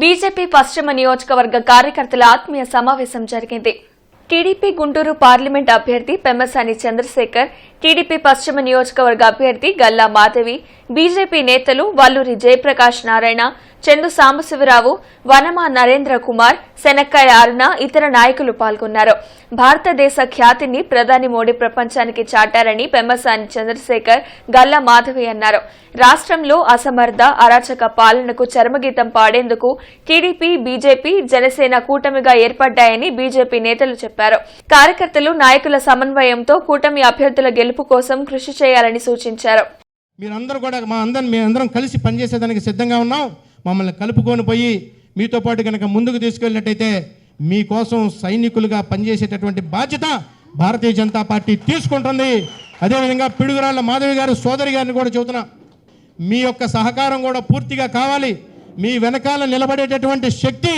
BJP పశ్చిమ నియోజకవర్గ కార్యకర్తల ఆత్మీయ సమావేశం జరిగింది. టీడీపీ గుంటూరు పార్లమెంట్ అభ్యర్థి పెమ్మసాని చంద్రశేఖర్ టీడీపీ పశ్చిమ నియోజకవర్గ అభ్యర్థి గల్లా మాధవి బీజేపీ నేతలు వల్లూరి జయప్రకాష్ నారాయణ చందు సాంబశివరావు వనమా నరేంద్ర కుమార్ శనక్కాయ అరుణ ఇతర నాయకులు పాల్గొన్నారు. భారతదేశ ఖ్యాతిని ప్రధాని మోడీ ప్రపంచానికి చాటారని పెమ్మసాని చంద్రశేఖర్ గల్లా మాధవి అన్నారు. రాష్ట్రంలో అసమర్థ అరాచక పాలనకు చర్మగీతం పాడేందుకు టీడీపీ బీజేపీ జనసేన కూటమిగా ఏర్పడ్డాయని బీజేపీ నేతలు చెప్పారు. కార్యకర్తలు నాయకుల సమన్వయంతో కూటమి అభ్యర్థుల గెలుపు కోసం కృషి చేయాలని సూచించారు. మీరందరూ కూడా మా అందరం మీ అందరం కలిసి పనిచేసేదానికి సిద్ధంగా ఉన్నాం. మమ్మల్ని కలుపుకొని పోయి మీతో పాటు కనుక ముందుకు తీసుకెళ్ళినట్టయితే మీకోసం సైనికులుగా పనిచేసేటటువంటి బాధ్యత భారతీయ జనతా పార్టీ తీసుకుంటుంది. అదేవిధంగా పిడుగురాళ్ళ మాధవి గారు సోదరి గారిని కూడా చెబుతున్నా మీ యొక్క సహకారం కూడా పూర్తిగా కావాలి. మీ వెనకాల నిలబడేటటువంటి శక్తి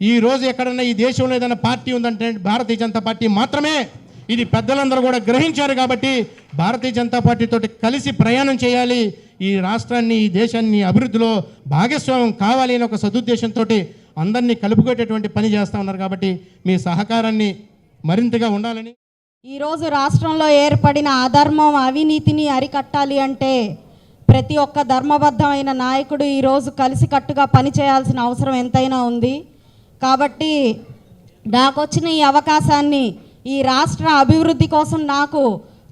ఈ రోజు ఎక్కడన్నా ఈ దేశంలో ఏదైనా పార్టీ ఉందంటే భారతీయ జనతా పార్టీ మాత్రమే. ఇది పెద్దలందరూ కూడా గ్రహించారు కాబట్టి భారతీయ జనతా పార్టీతో కలిసి ప్రయాణం చేయాలి. ఈ రాష్ట్రాన్ని ఈ దేశాన్ని అభివృద్ధిలో భాగస్వామ్యం కావాలి అనే ఒక సదుద్దేశంతో అందరినీ కలుపుకొట్టేటువంటి పని చేస్తూ ఉన్నారు కాబట్టి మీ సహకారాన్ని మరింతగా ఉండాలని. ఈరోజు రాష్ట్రంలో ఏర్పడిన అధర్మం అవినీతిని అరికట్టాలి అంటే ప్రతి ఒక్క ధర్మబద్ధమైన నాయకుడు ఈరోజు కలిసికట్టుగా పనిచేయాల్సిన అవసరం ఎంతైనా ఉంది. కాబట్టి నాకు వచ్చిన ఈ అవకాశాన్ని ఈ రాష్ట్ర అభివృద్ధి కోసం నాకు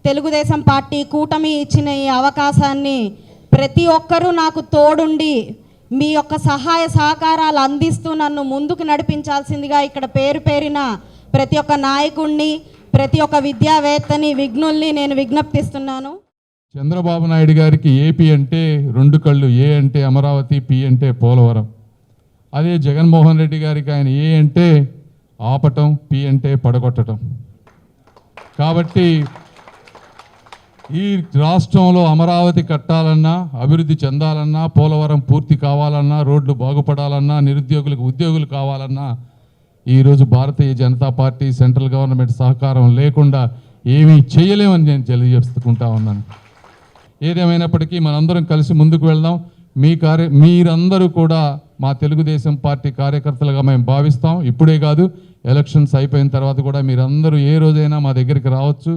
తెలుగుదేశం పార్టీ కూటమి ఇచ్చిన ఈ అవకాశాన్ని ప్రతి ఒక్కరూ నాకు తోడుండి మీ యొక్క సహాయ సహకారాలు అందిస్తూ నన్ను ముందుకు నడిపించాల్సిందిగా ఇక్కడ పేరు పేరిన ప్రతి ఒక్క నాయకుణ్ణి ప్రతి ఒక్క విద్యావేత్తని విఘ్నుల్ని నేను విజ్ఞప్తిస్తున్నాను. చంద్రబాబు నాయుడు గారికి ఏపీ అంటే రెండు కళ్ళు ఏ అంటే అమరావతి పి అంటే పోలవరం. అదే జగన్మోహన్ రెడ్డి గారికి ఆయన ఏ అంటే ఆపటం పి అంటే పడగొట్టడం కాబట్టి ఈ రాష్ట్రంలో అమరావతి కట్టాలన్నా అభివృద్ధి చెందాలన్నా పోలవరం పూర్తి కావాలన్నా రోడ్లు బాగుపడాలన్నా నిరుద్యోగులకు ఉద్యోగులు కావాలన్నా ఈరోజు Bharatiya Janata party central government సహకారం లేకుండా ఏమీ చేయలేమని నేను తెలియజేసుకుంటా ఉన్నాను. ఏదేమైనప్పటికీ మనందరం కలిసి ముందుకు వెళ్దాం. మీ కార్య మీరందరూ కూడా మా తెలుగుదేశం పార్టీ కార్యకర్తలుగా మేము భావిస్తాం. ఇప్పుడే కాదు ఎలక్షన్స్ అయిపోయిన తర్వాత కూడా మీరందరూ ఏ రోజైనా మా దగ్గరికి రావచ్చు.